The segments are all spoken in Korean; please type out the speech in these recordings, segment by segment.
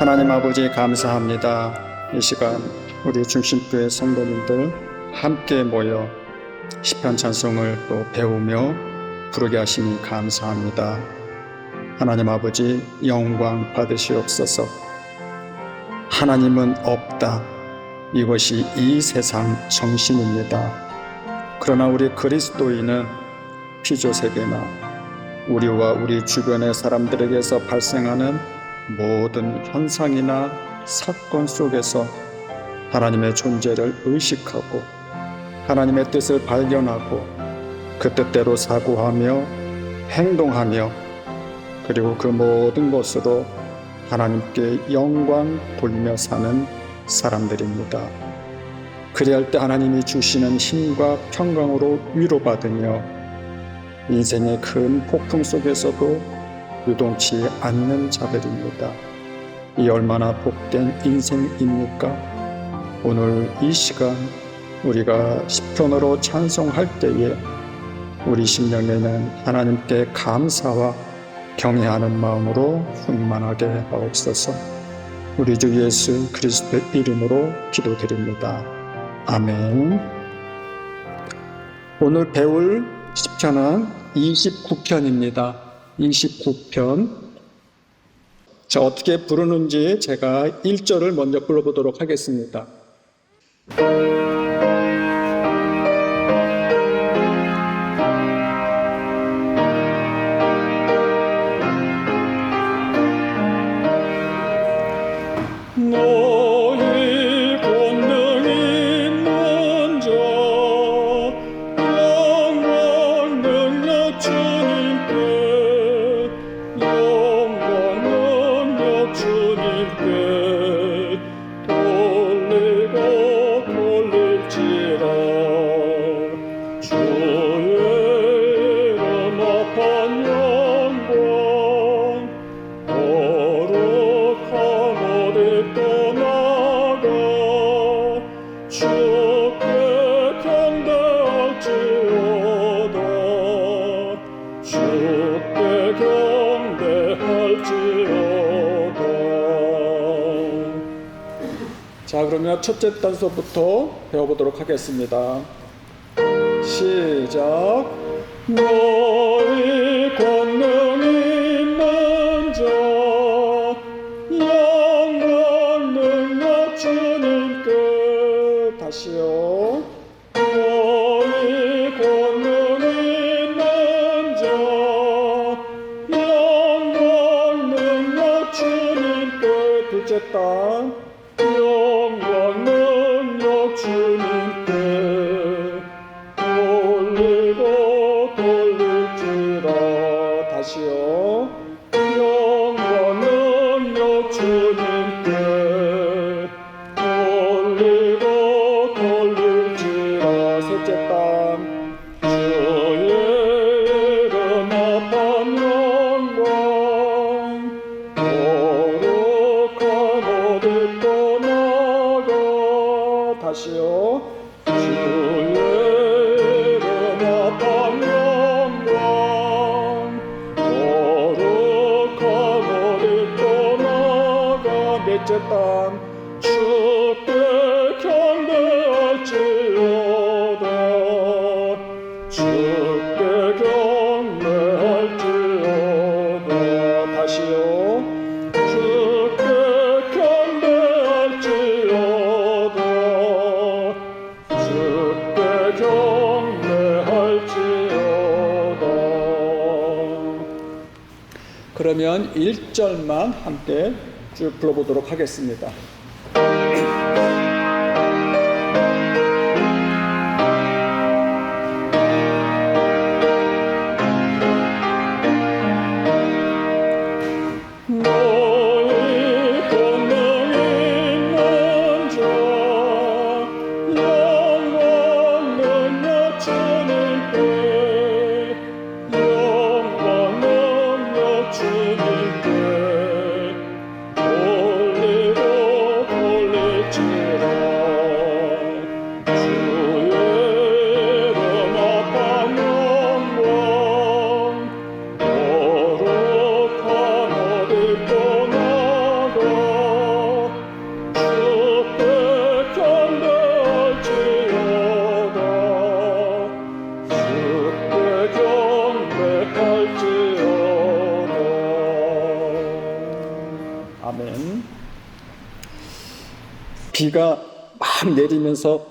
하나님 아버지 감사합니다. 이 시간 우리 중심교회 성도님들 함께 모여 시편 찬송을 또 배우며 부르게 하시니 감사합니다. 하나님 아버지 영광 받으시옵소서. 하나님은 없다. 이것이 이 세상 정신입니다. 그러나 우리 그리스도인은 피조 세계나 우리와 우리 주변의 사람들에게서 발생하는 모든 현상이나 사건 속에서 하나님의 존재를 의식하고 하나님의 뜻을 발견하고 그 뜻대로 사고하며 행동하며 그리고 그 모든 것으로 하나님께 영광 돌며 사는 사람들입니다. 그리할 때 하나님이 주시는 힘과 평강으로 위로받으며 인생의 큰 폭풍 속에서도 유동치 않는 자들입니다. 이 얼마나 복된 인생입니까? 오늘 이 시간 우리가 시편으로 찬송할 때에 우리 심령에는 하나님께 감사와 경외하는 마음으로 충만하게 하옵소서. 우리 주 예수 그리스도의 이름으로 기도드립니다. 아멘. 오늘 배울 시편은 29편입니다. 29편. 자, 어떻게 부르는지 제가 1절을 먼저 불러보도록 하겠습니다. 너 자 그러면 첫째 단서부터 배워보도록 하겠습니다. 시작. 너희 Lord. 땅 주께 경배할지어다. 주께 경배할지어다. 다시요. 주께 경배할지어다. 주께 경배할지어다. 그러면 1절만 함께 쭉 불러보도록 하겠습니다. 비가 막 내리면서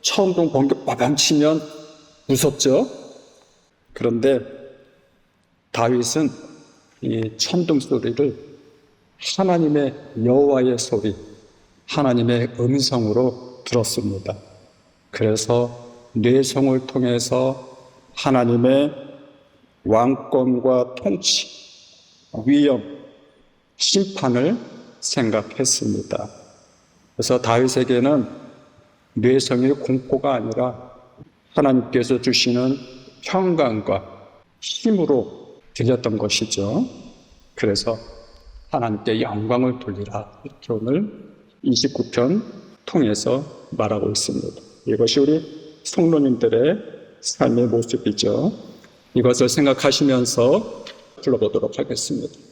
천둥 번개 빠방 치면 무섭죠? 그런데 다윗은 이 천둥 소리를 하나님의 여호와의 소리, 하나님의 음성으로 들었습니다. 그래서 뇌성을 통해서 하나님의 왕권과 통치, 위엄, 심판을 생각했습니다. 그래서 다윗에게는 뇌성의 공포가 아니라 하나님께서 주시는 평강과 힘으로 들렸던 것이죠. 그래서 하나님께 영광을 돌리라. 이렇게 오늘 29편 통해서 말하고 있습니다. 이것이 우리 성도님들의 삶의 모습이죠. 이것을 생각하시면서 불러보도록 하겠습니다.